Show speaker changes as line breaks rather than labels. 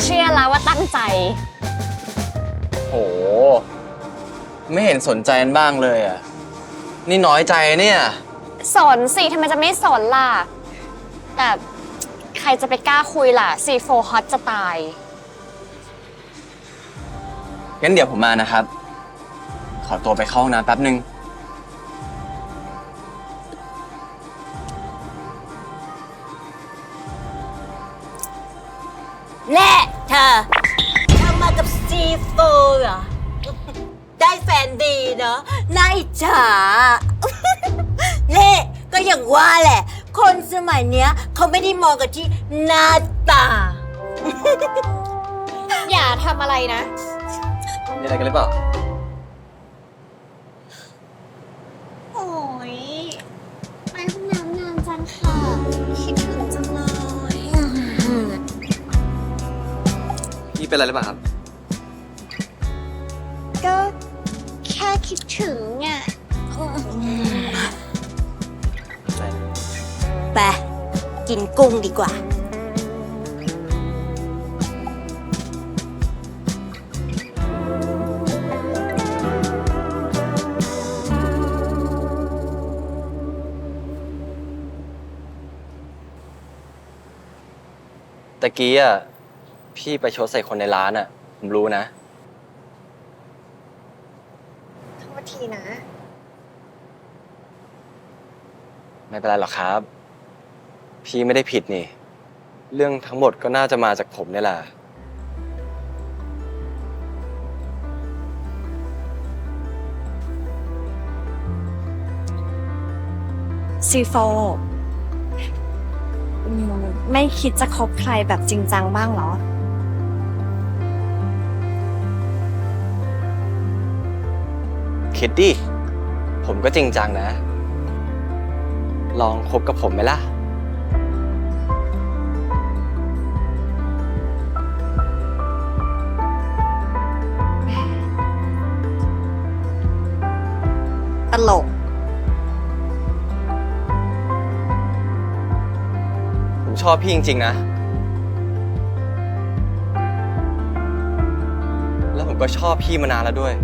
เชื่อแล้วว่าตั้งใจ
โห ไม่เห็นสนใจกันบ้างเลยอะ นี่น้อยใจเนี่ย
สนสิทำไมจะไม่สนล่ะ แต่ใครจะไปกล้าคุยล่ะซีโฟฮอตจะตาย
งั้นเดี๋ยวผมมานะครับ ขอตัวไปเข้าห้องน้ำแป๊บนึง
แน่เธอทำมากับซีโฟเหรอ ได้แฟนดีเนาะนายจ๋าเล่ก็อย่างว่าแหละ คนสมัยเนี้ย เขาไม่ได้มองกันที่หน้าตา
อย่าทำอะไรนะ
มีอะไรกันหรือเปล่า เป็นอะไรหรือเปล่าครับ
ก็แค่คิดถึงอะ
ไปกินกุ้งดีกว่า
ตะกี้อะ พี่ไปชดใส่คนในร้านอะ ผมรู้นะ
โทษทีนะ
ไม่เป็นไรหรอกครับ พี่ไม่ได้ผิดนี่ เรื่องทั้งหมดก็น่าจะมาจากผมนี่แหละ
ซีโฟอืมไม่คิดจะคบใครแบบจริงจังบ้างเหรอ
คิดดิ ผมก็จริงจังนะ ลองคบกับผมไหมล่ะ
ตลก
ผมชอบพี่จริงๆนะ แล้วผมก็ชอบพี่มานานแล้วด้วย